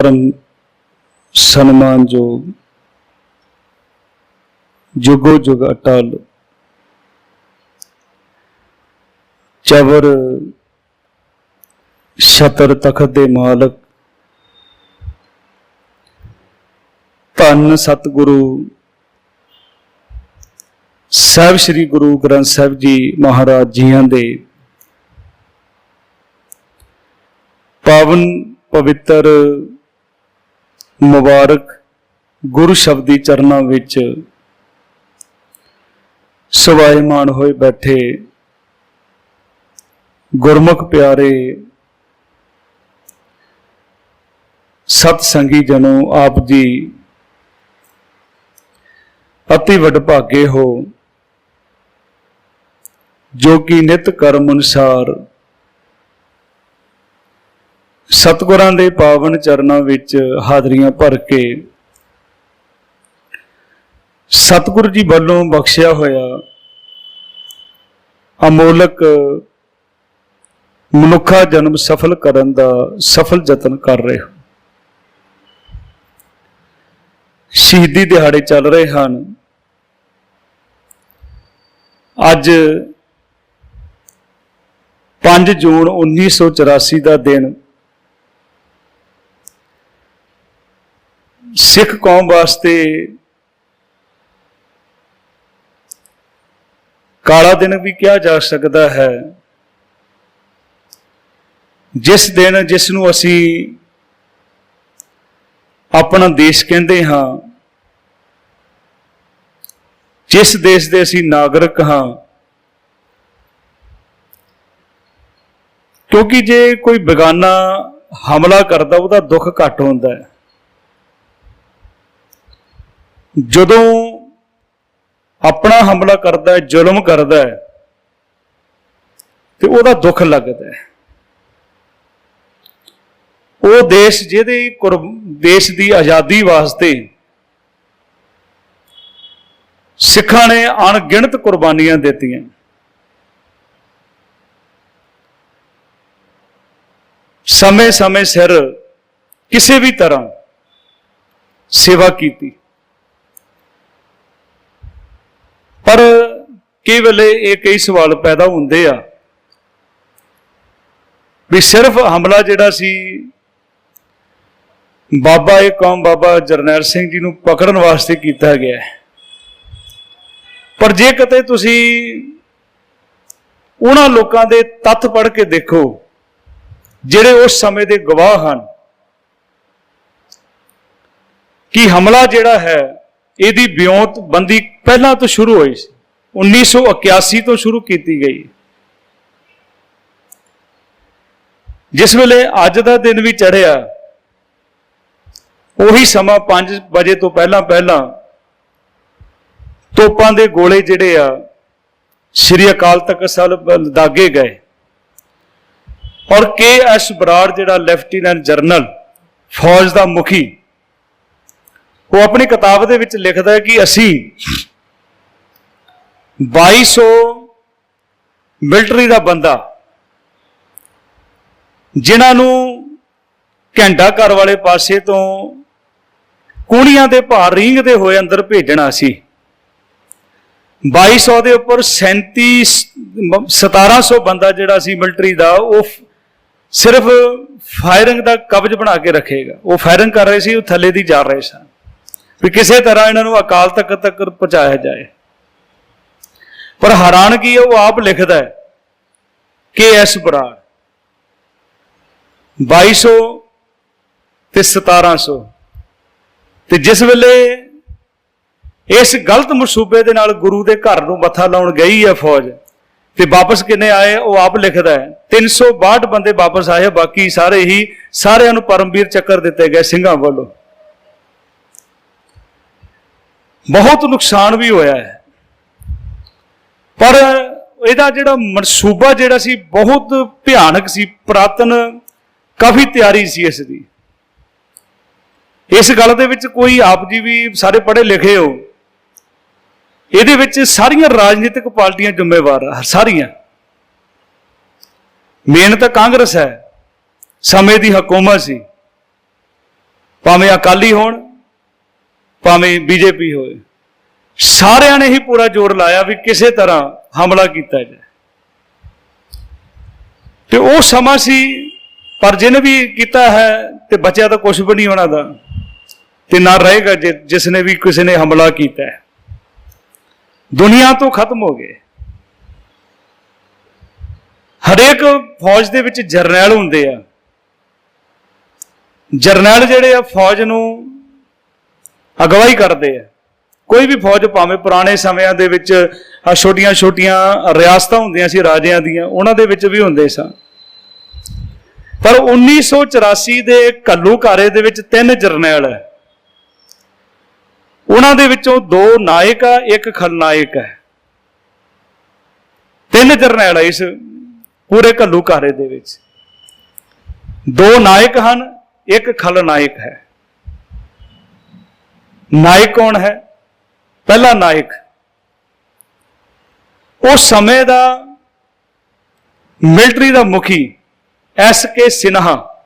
ਪਰਮ ਸਨਮਾਨਯੋਗ ਜੁਗੋ ਜੁਗ ਅਟਲ, ਚਵਰ ਛਤਰ ਤਖਤ ਦੇ ਮਾਲਕ, ਧੰਨ ਸਤਿਗੁਰੂ ਸਾਹਿਬ ਸ੍ਰੀ ਗੁਰੂ ਗ੍ਰੰਥ ਸਾਹਿਬ ਜੀ ਮਹਾਰਾਜ ਜੀਆਂ ਦੇ ਪਾਵਨ ਪਵਿੱਤਰ ਮੁਬਾਰਕ ਗੁਰੂ ਸ਼ਬਦੀ ਚਰਨਾਂ ਵਿੱਚ ਸਵਾਇਮਾਨ ਹੋਏ ਬੈਠੇ ਗੁਰਮੁਖ ਪਿਆਰੇ ਸਤ ਸੰਗੀ ਜਨੋ ਆਪ ਜੀ ਅਤੀ ਵਡਭਾਗੇ ਹੋ ਜੋ ਕਿ ਨਿਤ ਕਰਮ ਅਨੁਸਾਰ ਸਤਿਗੁਰਾਂ ਦੇ ਪਾਵਨ ਚਰਨਾਂ ਵਿੱਚ ਹਾਜ਼ਰੀਆਂ ਭਰ ਕੇ ਸਤਿਗੁਰੂ ਜੀ ਵੱਲੋਂ ਬਖਸ਼ਿਆ ਹੋਇਆ ਅਮੋਲਕ ਮਨੁੱਖਾ ਜਨਮ ਸਫਲ ਕਰਨ ਦਾ ਸਫਲ ਯਤਨ ਕਰ ਰਹੇ ਹੋ ਸ਼ਹੀਦੀ ਦਿਹਾੜੇ ਚੱਲ ਰਹੇ ਹਨ। ਅੱਜ 5 ਜੂਨ 1984 ਦਾ ਦਿਨ ਸਿੱਖ ਕੌਮ ਵਾਸਤੇ ਕਾਲਾ ਦਿਨ ਵੀ ਕਿਹਾ ਜਾ ਸਕਦਾ ਹੈ। ਜਿਸ ਦਿਨ ਜਿਸ ਨੂੰ ਅਸੀਂ ਆਪਣਾ ਦੇਸ਼ ਕਹਿੰਦੇ ਹਾਂ, ਜਿਸ ਦੇਸ਼ ਦੇ ਅਸੀਂ ਨਾਗਰਿਕ ਹਾਂ, ਕਿਉਂਕਿ ਜੇ ਕੋਈ ਬੇਗਾਨਾ ਹਮਲਾ ਕਰਦਾ, ਉਹਦਾ ਦੁੱਖ ਘੱਟ ਹੁੰਦਾ ਹੈ। ਜਦੋਂ ਆਪਣਾ ਹਮਲਾ ਕਰਦਾ ਹੈ, ਜ਼ੁਲਮ ਕਰਦਾ ਹੈ, ਤੇ ਉਹਦਾ ਦੁੱਖ ਲੱਗਦਾ ਹੈ। ਉਹ ਦੇਸ਼ ਜਿਹਦੇ ਕੁਰਬ- ਦੇਸ਼ ਦੀ ਆਜ਼ਾਦੀ ਵਾਸਤੇ ਸਿੱਖਾਂ ਨੇ ਅਣਗਿਣਤ ਕੁਰਬਾਨੀਆਂ ਦਿੱਤੀਆਂ। ਸਮੇਂ-ਸਮੇਂ ਸਿਰ ਕਿਸੇ ਵੀ ਤਰ੍ਹਾਂ ਸੇਵਾ ਕੀਤੀ। ਪਰ ਕਈ ਵੇਲੇ ਇਹ ਕਈ ਸਵਾਲ ਪੈਦਾ ਹੁੰਦੇ ਆ ਵੀ ਸਿਰਫ ਹਮਲਾ ਜਿਹੜਾ ਸੀ, ਬਾਬਾ ਇਹ ਕੌਮ ਬਾਬਾ ਜਰਨੈਲ ਸਿੰਘ ਜੀ ਨੂੰ ਪਕੜਨ ਵਾਸਤੇ ਕੀਤਾ ਗਿਆ ਹੈ। ਪਰ ਜੇ ਕਿਤੇ ਤੁਸੀਂ ਉਹਨਾਂ ਲੋਕਾਂ ਦੇ ਤੱਥ ਪੜ੍ਹ ਕੇ ਦੇਖੋ, ਜਿਹੜੇ ਉਸ ਸਮੇਂ ਦੇ ਗਵਾਹ ਹਨ, ਕਿ ਹਮਲਾ ਜਿਹੜਾ ਹੈ ਇਹਦੀ ਵਿਉਂਤਬੰਦੀ ਪਹਿਲਾਂ ਤੋਂ ਸ਼ੁਰੂ ਹੋਈ ਸੀ। 1981 ਤੋਂ ਸ਼ੁਰੂ ਕੀਤੀ ਗਈ। ਜਿਸ ਵੇਲੇ ਅੱਜ ਦਾ ਦਿਨ ਵੀ ਚੜ੍ਹਿਆ, ਉਹੀ ਸਮਾਂ 5 ਵਜੇ ਤੋਂ ਪਹਿਲਾਂ ਪਹਿਲਾਂ ਤੋਪਾਂ ਦੇ ਗੋਲੇ ਜਿਹੜੇ ਆ, ਸ਼੍ਰੀ ਅਕਾਲ ਤਖਤ ਸਾਹਿਬ ਦਾਗੇ ਗਏ। ਔਰ ਕੇ ਐਸ ਬਰਾੜ ਜਿਹੜਾ ਲੈਫਟੀਨੈਂਟ ਜਨਰਲ, ਫੌਜ ਦਾ ਮੁਖੀ ਉਹ ਆਪਣੀ ਕਿਤਾਬ ਦੇ ਵਿੱਚ ਲਿਖਦਾ ਹੈ ਕਿ ਅਸੀਂ 2200 ਮਿਲਟਰੀ ਦਾ ਬੰਦਾ ਜਿਨ੍ਹਾਂ ਨੂੰ ਘੰਟਾ ਘਰ ਵਾਲੇ ਪਾਸੇ ਤੋਂ ਕੂੜੀਆਂ ਦੇ ਭਾਰ ਰੀਂਗਦੇ ਹੋਏ ਅੰਦਰ ਭੇਜਣਾ ਸੀ। 2200 ਦੇ ਉੱਪਰ 37 1700 ਬੰਦਾ ਜਿਹੜਾ ਸੀ ਮਿਲਟਰੀ ਦਾ, ਉਹ ਸਿਰਫ ਫਾਇਰਿੰਗ ਦਾ ਕਬਜ਼ ਬਣਾ ਕੇ ਰੱਖੇਗਾ। ਉਹ ਫਾਇਰਿੰਗ ਕਰ ਰਹੇ ਸੀ, ਉਹ ਥੱਲੇ ਦੀ ਜਾ ਰਹੇ ਸਨ। ਵੀ ਕਿਸੇ ਤਰ੍ਹਾਂ ਇਹਨਾਂ ਨੂੰ ਅਕਾਲ ਤਖਤ ਤੱਕ ਪਹੁੰਚਾਇਆ ਜਾਏ। ਪਰ ਹੈਰਾਨਗੀ ਉਹ ਆਪ ਲਿਖਦਾ ਹੈ ਕਿ ਐਸ ਬਰਾੜ 2200 ਤੇ 1700 ਤੇ ਜਿਸ ਵੇਲੇ ਇਸ ਗਲਤ ਮਸੂਬੇ ਦੇ ਨਾਲ ਗੁਰੂ ਦੇ ਘਰ ਨੂੰ ਮੱਥਾ ਲਾਉਣ ਗਈ ਹੈ ਫੌਜ ਤੇ ਵਾਪਸ ਕਿੰਨੇ ਆਏ, ਉਹ ਆਪ ਲਿਖਦਾ ਹੈ 362 ਬੰਦੇ ਵਾਪਸ ਆਏ, ਬਾਕੀ ਸਾਰੇ ਹੀ ਸਾਰਿਆਂ ਨੂੰ ਪਰਮਵੀਰ ਚੱਕਰ ਦਿੱਤੇ ਗਏ ਸਿੰਘਾਂ ਵੱਲੋਂ। ਬਹੁਤ ਨੁਕਸਾਨ ਵੀ ਹੋਇਆ ਹੈ। ਪਰ ਇਹਦਾ ਜਿਹੜਾ ਮਨਸੂਬਾ ਜਿਹੜਾ ਸੀ, ਬਹੁਤ ਭਿਆਨਕ ਸੀ, ਪ੍ਰਾਤਨ ਕਾਫੀ ਤਿਆਰੀ ਸੀ ਇਸ ਦੀ। ਇਸ ਗੱਲ ਦੇ ਵਿੱਚ ਕੋਈ ਆਪ ਜੀ ਵੀ ਸਾਰੇ ਪੜ੍ਹੇ ਲਿਖੇ ਹੋ, ਇਹਦੇ ਵਿੱਚ ਸਾਰੀਆਂ ਰਾਜਨੀਤਿਕ ਪਾਰਟੀਆਂ ਜ਼ਿੰਮੇਵਾਰ ਆ, ਸਾਰੀਆਂ। ਮੇਨ ਤਾਂ ਕਾਂਗਰਸ ਹੈ, ਸਮੇਂ ਦੀ ਹਕੂਮਤ ਸੀ। ਭਾਵੇਂ ਅਕਾਲੀ ਹੋਣ ਭਾਵੇਂ ਬੀਜੇਪੀ ਹੋਵੇ। ਸਾਰਿਆਂ ਨੇ ਹੀ ਪੂਰਾ ਜ਼ੋਰ ਲਾਇਆ ਵੀ ਕਿਸੇ ਤਰ੍ਹਾਂ ਹਮਲਾ ਕੀਤਾ ਜਾਏ। ਤੇ ਉਹ ਸਮਾਂ ਸੀ, ਪਰ ਜਿਹਨੇ ਵੀ ਕੀਤਾ ਹੈ ਤੇ ਬਚਿਆ ਤਾਂ ਕੁਝ ਵੀ ਨਹੀਂ ਉਹਨਾਂ ਦਾ। ਤੇ ਨਾ ਰਹੇਗਾ ਜਿ- ਜਿਸ ਨੇ ਵੀ ਕਿਸੇ ਨੇ ਹਮਲਾ ਕੀਤਾ ਹੈ। ਦੁਨੀਆ ਤੋਂ ਖਤਮ ਹੋ ਗਏ। ਹਰੇਕ ਫੌਜ ਦੇ ਵਿੱਚ ਜਰਨੈਲ ਹੁੰਦੇ ਆ। ਜਰਨੈਲ ਜਿਹੜੇ ਆ ਫੌਜ ਨੂੰ ਅਗਵਾਈ ਕਰਦੇ ਆ। ਕੋਈ ਵੀ ਫੌਜ ਭਾਵੇਂ ਪੁਰਾਣੇ ਸਮਿਆਂ ਦੇ ਵਿੱਚ ਛੋਟੀਆਂ ਛੋਟੀਆਂ ਰਿਆਸਤਾਂ ਹੁੰਦੀਆਂ ਸੀ, ਰਾਜਿਆਂ ਦੀਆਂ, ਉਹਨਾਂ ਦੇ ਵਿੱਚ ਵੀ ਹੁੰਦੇ ਸਨ ਪਰ 1984 ਦੇ ਘੱਲੂਕਾਰੇ ਦੇ ਵਿੱਚ ਤਿੰਨ ਜਰਨੈਲ ਹੈ। ਉਹਨਾਂ ਦੇ ਵਿੱਚੋਂ ਦੋ ਨਾਇਕ ਆ, ਇੱਕ ਖਲਨਾਇਕ ਹੈ। ਤਿੰਨ ਜਰਨੈਲ ਆ ਇਸ ਪੂਰੇ ਘੱਲੂਘਾਰੇ ਦੇ ਵਿੱਚ। ਦੋ ਨਾਇਕ ਹਨ, ਇੱਕ ਖਲਨਾਇਕ ਹੈ। ਨਾਇਕ ਕੌਣ ਹੈ? ਪਹਿਲਾ ਨਾਇਕ। ਉਸ ਸਮੇਂ ਦਾ ਮਿਲਟਰੀ ਦਾ ਮੁਖੀ ਐਸ ਕੇ ਸਿਨਹਾ,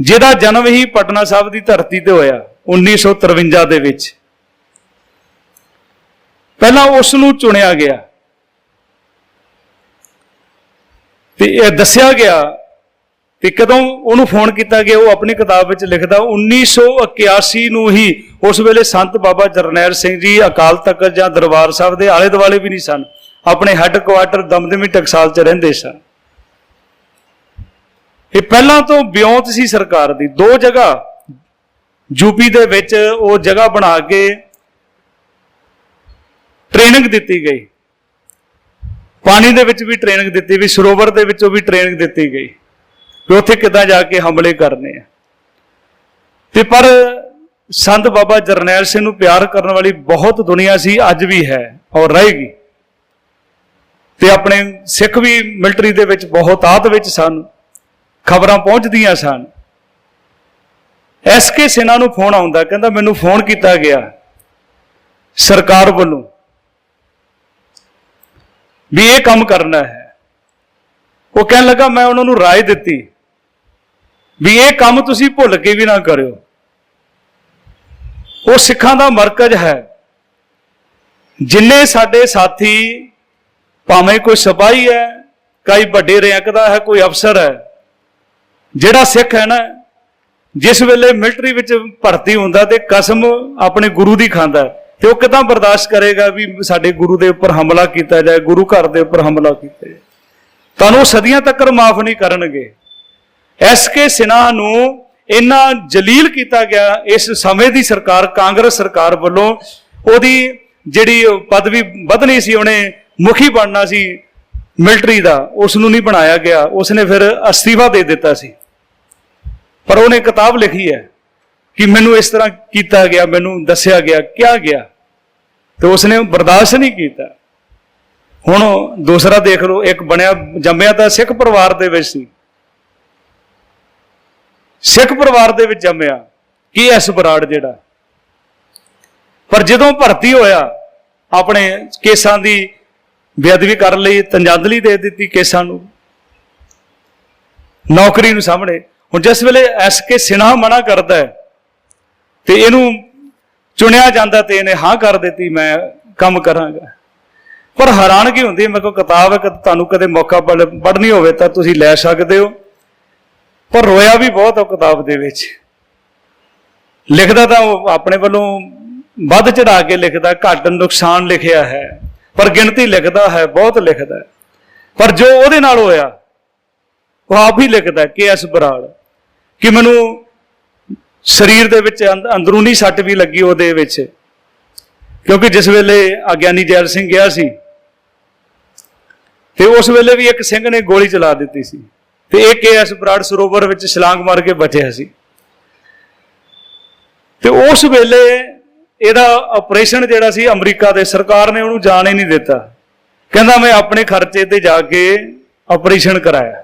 ਜਿਹਦਾ ਜਨਮ ਹੀ ਪਟਨਾ ਸਾਹਿਬ ਦੀ ਧਰਤੀ ਤੇ ਹੋਇਆ 1953 ਦੇ ਵਿੱਚ। ਪਹਿਲਾਂ ਉਸ ਨੂੰ ਚੁਣਿਆ ਗਿਆ। ਤੇ ਇਹ ਦੱਸਿਆ ਗਿਆ ਤੇ ਕਦੋਂ ਉਹਨੂੰ ਫੋਨ ਕੀਤਾ ਗਿਆ, ਉਹ ਆਪਣੀ ਕਿਤਾਬ ਵਿੱਚ ਲਿਖਦਾ 1981 ਨੂੰ ਹੀ ਉਸ ਵੇਲੇ ਸੰਤ ਬਾਬਾ ਜਰਨੈਲ ਸਿੰਘ ਜੀ ਅਕਾਲ ਤਖਤ ਜਾਂ ਦਰਬਾਰ ਸਾਹਿਬ ਦੇ ਆਲੇ ਦੁਆਲੇ ਵੀ ਨਹੀਂ ਸਨ, ਆਪਣੇ ਹੈੱਡਕੁਆਟਰ ਦਮਦਮੀ ਟਕਸਾਲ 'ਚ ਰਹਿੰਦੇ ਸਨ। ਇਹ ਪਹਿਲਾਂ ਤੋਂ ਬਿਉਂਤ ਸੀ ਸਰਕਾਰ ਦੀ, ਦੋ ਜਗ੍ਹਾ ਯੂਪੀ ਦੇ ਵਿੱਚ ਉਹ ਜਗ੍ਹਾ ਬਣਾ ਕੇ ਟ੍ਰੇਨਿੰਗ ਦਿੱਤੀ ਗਈ। ਪਾਣੀ ਦੇ ਵਿੱਚ ਵੀ ਟ੍ਰੇਨਿੰਗ ਦਿੱਤੀ, ਵੀ ਸਰੋਵਰ ਦੇ ਵਿੱਚੋਂ ਵੀ ਟ੍ਰੇਨਿੰਗ ਦਿੱਤੀ ਗਈ। ਵੀ ਉੱਥੇ ਕਿੱਦਾਂ ਜਾ ਕੇ ਹਮਲੇ ਕਰਨੇ ਆ। ਤੇ ਪਰ ਸੰਤ ਬਾਬਾ ਜਰਨੈਲ ਸਿੰਘ ਨੂੰ ਪਿਆਰ ਕਰਨ ਵਾਲੀ ਬਹੁਤ ਦੁਨੀਆ ਸੀ, ਅੱਜ ਵੀ ਹੈ ਔਰ ਰਹੇਗੀ। ਤੇ ਆਪਣੇ ਸਿੱਖ ਵੀ ਮਿਲਟਰੀ ਦੇ ਵਿੱਚ ਬਹੁਤ ਆਤ ਵਿੱਚ ਸਨ, ਖਬਰਾਂ ਪਹੁੰਚਦੀਆਂ ਸਨ। ਐਸਕੇ ਸਿਨਾ ਨੂੰ ਫੋਨ ਆਉਂਦਾ, ਕਹਿੰਦਾ ਮੈਨੂੰ ਫੋਨ ਕੀਤਾ ਗਿਆ ਸਰਕਾਰ ਵੱਲੋਂ ਵੀ ਇਹ ਕੰਮ ਕਰਨਾ ਹੈ। ਉਹ ਕਹਿਣ ਲੱਗਾ ਮੈਂ ਉਹਨਾਂ ਨੂੰ ਰਾਏ ਦਿੱਤੀ ਵੀ ਇਹ ਕੰਮ ਤੁਸੀਂ ਭੁੱਲ ਕੇ ਵੀ ਨਾ ਕਰਿਓ। ਉਹ ਸਿੱਖਾਂ ਦਾ ਮਰਕਜ਼ ਹੈ। ਜਿੰਨੇ ਸਾਡੇ ਸਾਥੀ ਭਾਵੇਂ ਕੋਈ ਸਿਪਾਹੀ ਹੈ ਕਈ ਵੱਡੇ ਰੈਂਕ ਦਾ ਹੈ ਕੋਈ ਅਫਸਰ ਹੈ ਜਿਹੜਾ ਸਿੱਖ ਹੈ ਨਾ ਜਿਸ ਵੇਲੇ ਮਿਲਟਰੀ ਵਿੱਚ ਭਰਤੀ ਹੁੰਦਾ ਤੇ ਕਸਮ ਆਪਣੇ ਗੁਰੂ ਦੀ ਖਾਂਦਾ ਹੈ, ਤੇ ਉਹ ਕਿਦਾਂ ਬਰਦਾਸ਼ਤ ਕਰੇਗਾ ਵੀ ਸਾਡੇ ਗੁਰੂ ਦੇ ਉੱਪਰ ਹਮਲਾ ਕੀਤਾ ਜਾਏ ਗੁਰੂ ਘਰ ਦੇ ਉੱਪਰ ਹਮਲਾ ਕੀਤਾ ਜਾਏ? ਤੁਹਾਨੂੰ ਸਦੀਆਂ ਤੱਕ ਮਾਫ ਨਹੀਂ ਕਰਨਗੇ। ਐਸ ਕੇ ਸਿਨਹਾ ਨੂੰ ਇੰਨਾ ਜਲੀਲ ਕੀਤਾ ਗਿਆ, ਇਸ ਸਮੇਂ ਦੀ ਸਰਕਾਰ, ਕਾਂਗਰਸ ਸਰਕਾਰ ਵੱਲੋਂ ਉਹਦੀ ਜਿਹੜੀ ਪਦਵੀ ਵਧਣੀ ਸੀ, ਉਹਨੇ ਮੁਖੀ ਬਣਨਾ ਸੀ ਮਿਲਟਰੀ ਦਾ ਉਸ ਨੂੰ ਨਹੀਂ ਬਣਾਇਆ ਗਿਆ। ਉਸ ਨੇ ਫਿਰ ਅਸਤੀਫਾ ਦੇ ਦਿੱਤਾ ਸੀ। ਪਰ ਉਹਨੇ ਕਿਤਾਬ ਲਿਖੀ ਹੈ ਕਿ ਮੈਨੂੰ ਇਸ ਤਰ੍ਹਾਂ ਕੀਤਾ ਗਿਆ, ਮੈਨੂੰ ਦੱਸਿਆ ਗਿਆ, ਕਿਹਾ ਗਿਆ। ਤੇ ਉਸਨੇ ਬਰਦਾਸ਼ਤ ਨਹੀਂ ਕੀਤਾ। ਹੁਣ ਦੂਸਰਾ ਦੇਖ ਲਓ, ਇੱਕ ਬਣਿਆ, ਜੰਮਿਆ ਤਾਂ ਸਿੱਖ ਪਰਿਵਾਰ ਦੇ ਵਿੱਚ ਸੀ। ਸਿੱਖ ਪਰਿਵਾਰ ਦੇ ਵਿੱਚ ਜੰਮਿਆ। ਕੀ ਐਸ ਬਰਾੜ ਜਿਹੜਾ? ਪਰ ਜਦੋਂ ਭਰਤੀ ਹੋਇਆ, ਆਪਣੇ ਕੇਸਾਂ ਦੀ ਬੇਅਦਬੀ ਕਰਨ ਲਈ ਤੰਜਾਂਦਲੀ ਦੇ ਦਿੱਤੀ ਕੇਸਾਂ ਨੂੰ। ਨੌਕਰੀ ਨੂੰ ਸਾਹਮਣੇ। ਹੁਣ ਜਿਸ ਵੇਲੇ ਐਸ ਕੇ ਸਿਨਹਾ ਮਨਾ ਕਰਦਾ ਹੈ, ਤੇ ਇਹਨੂੰ ਚੁਣਿਆ ਜਾਂਦਾ ਤੇ ਇਹਨੇ ਹਾਂ ਕਰ ਦਿੱਤੀ, ਮੈਂ ਕੰਮ ਕਰਾਂਗਾ। ਪਰ ਹੈਰਾਨਗੀ ਹੁੰਦੀ ਹੈ? ਮੇਰੇ ਕੋਲ ਕਿਤਾਬ ਹੈ ਕਿ ਤੁਹਾਨੂੰ ਕਦੇ ਮੌਕਾ ਪੜ੍ਹਨੀ ਹੋਵੇ ਤਾਂ ਤੁਸੀਂ ਲੈ ਸਕਦੇ ਹੋ। ਪਰ ਰੋਇਆ ਵੀ ਬਹੁਤ ਉਹ ਕਿਤਾਬ ਦੇ ਵਿੱਚ। ਲਿਖਦਾ ਤਾਂ ਉਹ ਆਪਣੇ ਵੱਲੋਂ ਵੱਧ ਚੜਾ ਕੇ ਲਿਖਦਾ, ਘੱਟ ਨੁਕਸਾਨ ਲਿਖਿਆ ਹੈ। ਪਰ ਗਿਣਤੀ ਲਿਖਦਾ ਹੈ, ਬਹੁਤ ਲਿਖਦਾ ਪਰ ਜੋ ਉਹਦੇ ਨਾਲ ਹੋਇਆ, ਉਹ ਆਪ ਹੀ ਲਿਖਦਾ ਕਿ ਐਸ ਬਰਾੜ, ਕਿ ਮੈਨੂੰ ਸਰੀਰ ਦੇ ਵਿੱਚ ਅੰਦਰੂਨੀ ਸੱਟ ਵੀ ਲੱਗੀ ਉਹਦੇ ਵਿੱਚ। ਕਿਉਂਕਿ ਜਿਸ ਵੇਲੇ ਅਗਿਆਨੀ ਜੈਲ ਸਿੰਘ ਗਿਆ ਸੀ, ਤੇ ਉਸ ਵੇਲੇ ਵੀ ਇੱਕ ਸਿੰਘ ਨੇ ਗੋਲੀ ਚਲਾ ਦਿੱਤੀ ਸੀ, ਤੇ ਇਹ ਕੇਐਸ ਬਰਾੜ ਸਰੋਵਰ ਵਿੱਚ ਛਲਾਂਗ ਮਾਰ ਕੇ ਬਚਿਆ ਸੀ। ਤੇ ਉਸ ਵੇਲੇ ਇਹਦਾ ਆਪਰੇਸ਼ਨ ਜਿਹੜਾ ਸੀ ਅਮਰੀਕਾ ਦੇ ਸਰਕਾਰ ਨੇ ਉਹਨੂੰ ਜਾਣ ਹੀ ਨਹੀਂ ਦਿੱਤਾ। ਕਹਿੰਦਾ, ਮੈਂ ਆਪਣੇ ਖਰਚੇ ਤੇ ਜਾ ਕੇ ਆਪਰੇਸ਼ਨ ਕਰਾਇਆ।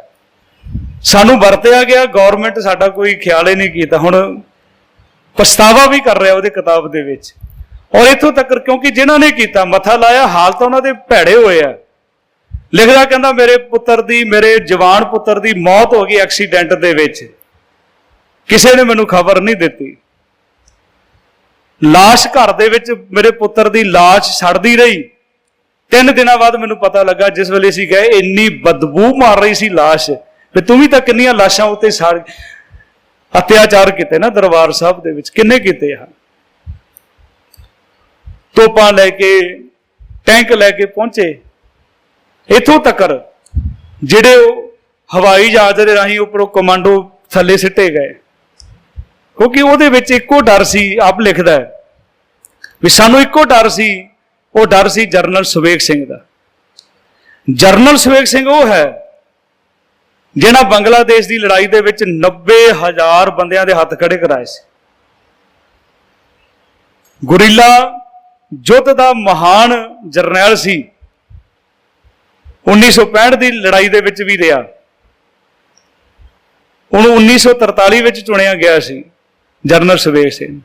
ਸਾਨੂੰ ਵਰਤਿਆ ਗਿਆ, ਗਵਰਨਮੈਂਟ ਸਾਡਾ ਕੋਈ ਖਿਆਲ ਹੀ ਨਹੀਂ ਕੀਤਾ। ਹੁਣ ਪਛਤਾਵਾ ਵੀ ਕਰ ਰਿਹਾ ਉਹਦੇ ਕਿਤਾਬ ਦੇ ਵਿੱਚ। ਔਰ ਇਥੋਂ ਤੱਕ ਕਿਉਂਕਿ ਜਿਨ੍ਹਾਂ ਨੇ ਕੀਤਾ, ਮੱਥਾ ਲਾਇਆ, ਹਾਲ ਤਾਂ ਉਹਨਾਂ ਦੇ ਭੈੜੇ ਹੋਏ ਆ। ਲਿਖਦਾ ਕਹਿੰਦਾ, ਮੇਰੇ ਪੁੱਤਰ ਦੀ, ਮੇਰੇ ਜਵਾਨ ਪੁੱਤਰ ਦੀ ਮੌਤ ਹੋ ਗਈ ਐਕਸੀਡੈਂਟ ਦੇ ਵਿੱਚ। ਕਿਸੇ ਨੇ ਮੈਨੂੰ ਖਬਰ ਨਹੀਂ ਦਿੱਤੀ। ਲਾਸ਼ ਘਰ ਦੇ ਵਿੱਚ ਮੇਰੇ ਪੁੱਤਰ ਦੀ ਲਾਸ਼ ਛੜਦੀ ਰਹੀ। ਤਿੰਨ ਦਿਨਾਂ ਬਾਅਦ ਮੈਨੂੰ ਪਤਾ ਲੱਗਾ, ਜਿਸ ਵੇਲੇ ਅਸੀਂ ਗਏ, ਇੰਨੀ ਬਦਬੂ ਮਾਰ ਰਹੀ ਸੀ ਲਾਸ਼। ਤੇ ਤੂੰ ਵੀ ਤਾਂ ਕਿੰਨੀਆਂ ਲਾਸ਼ਾਂ ਉੱਤੇ ਸੜ ਅਤਿਆਚਾਰ ਕੀਤੇ ਨਾ ਦਰਬਾਰ ਸਾਹਿਬ ਦੇ ਵਿੱਚ। ਕਿੰਨੇ ਕੀਤੇ ਆ ਤੋਪਾਂ ਲੈ ਕੇ, ਟੈਂਕ ਲੈ ਕੇ ਪਹੁੰਚੇ। ਇਥੋਂ ਤੱਕਰ ਜਿਹੜੇ ਉਹ ਹਵਾਈ ਜਹਾਜ਼ ਦੇ ਰਾਹੀਂ ਉੱਪਰੋਂ ਕਮਾਂਡੋ ਥੱਲੇ ਸਿੱਟੇ ਗਏ। ਕਿਉਂਕਿ ਉਹਦੇ ਵਿੱਚ ਇੱਕੋ ਡਰ ਸੀ, ਆਪ ਲਿਖਦਾ ਵੀ ਸਾਨੂੰ ਇੱਕੋ ਡਰ ਸੀ, ਉਹ ਡਰ ਸੀ ਜਰਨਲ ਸੁਵੇਗ ਸਿੰਘ ਦਾ। ਜਰਨਲ ਸੁਵੇਗ ਸਿੰਘ ਉਹ ਹੈ, ਜਿਹਨਾਂ ਬੰਗਲਾਦੇਸ਼ ਦੀ ਲੜਾਈ ਦੇ ਵਿੱਚ 90000 ਬੰਦਿਆਂ ਦੇ ਹੱਥ ਖੜੇ ਕਰਾਏ ਸੀ। ਗੁਰੀਲਾ ਯੁੱਧ ਦਾ ਮਹਾਨ ਜਰਨੈਲ ਸੀ। 1965 ਦੀ ਲੜਾਈ ਦੇ ਵਿੱਚ ਵੀ ਰਿਹਾ। ਉਹਨੂੰ 1943 ਵਿੱਚ ਚੁਣਿਆ ਗਿਆ ਸੀ ਜਰਨਲ ਸੁਵੇਗ ਸਿੰਘ।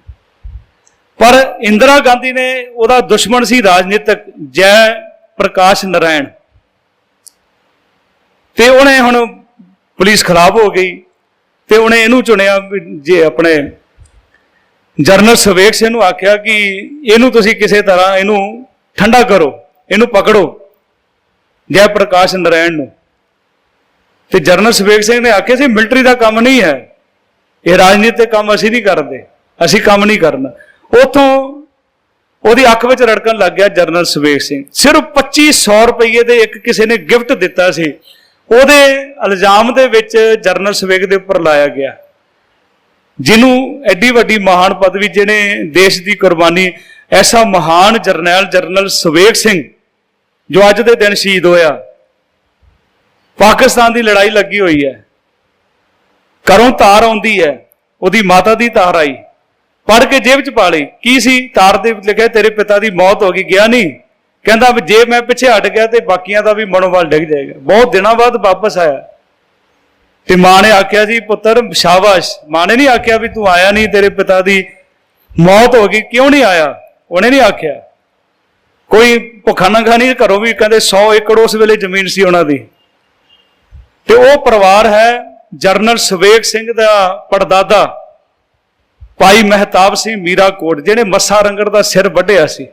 ਪਰ ਇੰਦਰਾ ਗਾਂਧੀ ਨੇ ਉਹਦਾ ਦੁਸ਼ਮਣ ਸੀ ਰਾਜਨੀਤਿਕ ਜੈ ਪ੍ਰਕਾਸ਼ ਨਰਾਇਣ ਤੇ ਉਹਨੇ ਹੁਣ ਪੁਲਿਸ ਖਰਾਬ ਹੋ ਗਈ ਤੇ ਉਹਨੇ ਇਹਨੂੰ ਚੁਣਿਆ ਵੀ ਜੇ ਆਪਣੇ ਜਰਨਲ ਸੁਵੇਗ ਸਿੰਘ ਨੂੰ ਆਖਿਆ ਕਿ ਇਹਨੂੰ ਤੁਸੀਂ ਕਿਸੇ ਤਰ੍ਹਾਂ ਇਹਨੂੰ ਠੰਡਾ ਕਰੋ, ਇਹਨੂੰ ਪਕੜੋ, ਜੈ ਪ੍ਰਕਾਸ਼ ਨਰਾਇਣ ਨੂੰ। ਤੇ ਜਰਨਲ ਸੁਵੇਗ ਸਿੰਘ ਨੇ ਆਖਿਆ ਸੀ ਮਿਲਟਰੀ ਦਾ ਕੰਮ ਨਹੀਂ ਹੈ, ਇਹ ਰਾਜਨੀਤਿਕ ਕੰਮ ਅਸੀਂ ਨਹੀਂ ਕਰਦੇ, ਅਸੀਂ ਕੰਮ ਨਹੀਂ ਕਰਨਾ। ਉਥੋਂ ਉਹਦੀ ਅੱਖ ਵਿੱਚ ਰੜਕਣ ਲੱਗ ਗਿਆ ਜਰਨਲ ਸੁਵੇਗ ਸਿੰਘ। ਸਿਰਫ 2500 ਰੁਪਏ ਦੇ ਇੱਕ ਕਿਸੇ ਨੇ ਗਿਫਟ ਦਿੱਤਾ ਸੀ। ਉਹਦੇ ਇਲਜ਼ਾਮ ਦੇ ਵਿੱਚ ਜਰਨਲ ਸੁਵੇਗ ਦੇ ਉੱਪਰ ਲਾਇਆ ਗਿਆ। ਜਿਹਨੂੰ ਐਡੀ ਵੱਡੀ ਮਹਾਨ ਪਦਵੀ ਜਿਹਨੇ ਦੇਸ਼ ਦੀ ਕੁਰਬਾਨੀ, ਐਸਾ ਮਹਾਨ ਜਰਨੈਲ, ਜਰਨਲ ਸੁਵੇਗ ਸਿੰਘ, ਜੋ ਅੱਜ ਦੇ ਦਿਨ ਸ਼ਹੀਦ ਹੋਇਆ। ਪਾਕਿਸਤਾਨ ਦੀ ਲੜਾਈ ਲੱਗੀ ਹੋਈ ਹੈ। ਘਰੋਂ ਤਾਰ ਆਉਂਦੀ ਹੈ। ਉਹਦੀ ਮਾਤਾ ਦੀ ਤਾਰ ਆਈ। ਪੜ ਕੇ ਜੇਬ 'ਚ ਪਾ ਲਈ। ਕੀ ਸੀ? ਤਾਰ ਦੇ ਲਿਖਿਆ, ਤੇਰੇ ਪਿਤਾ ਦੀ ਮੌਤ ਹੋ ਗਈ, ਗਿਆ ਨਹੀਂ। ਕਹਿੰਦਾ ਵੀ ਜੇ ਮੈਂ ਪਿੱਛੇ ਹਟ ਗਿਆ ਤੇ ਬਾਕੀਆਂ ਦਾ ਵੀ ਮਨੋਬਲ ਡਿੱਗ ਜਾਏਗਾ। ਬਹੁਤ ਦਿਨਾਂ ਬਾਅਦ ਵਾਪਸ ਆਇਆ। ਤੇ ਮਾਂ ਨੇ ਆਖਿਆ ਜੀ, ਪੁੱਤਰ, ਸ਼ਾਬਾਸ਼। ਮਾਂ ਨੇ ਨਹੀਂ ਆਖਿਆ ਵੀ ਤੂੰ ਆਇਆ ਨਹੀਂ, ਤੇਰੇ ਪਿਤਾ ਦੀ ਮੌਤ ਹੋ ਗਈ, ਕਿਉਂ ਨਹੀਂ ਆਇਆ? ਉਹਨੇ ਨਹੀਂ ਆਖਿਆ। ਕੋਈ ਭੁੱਖਾ ਖਾਣੀ ਘਰੋਂ ਵੀ ਕਹਿੰਦੇ 100 ਏਕੜ ਉਸ ਵੇਲੇ ਜ਼ਮੀਨ ਸੀ ਉਹਨਾਂ ਦੀ। ਤੇ ਉਹ ਪਰਿਵਾਰ ਹੈ ਜਰਨਲ ਸੁਵੇਗ ਸਿੰਘ ਦਾ ਪੜਦਾਦਾ, ਭਾਈ ਮਹਿਤਾਬ ਸਿੰਘ ਮੀਰਾ ਕੋਟ ਜਿਹਨੇ ਮੱਸਾ ਰੰਗੜ ਦਾ ਸਿਰ ਵੱਢਿਆ ਸੀ।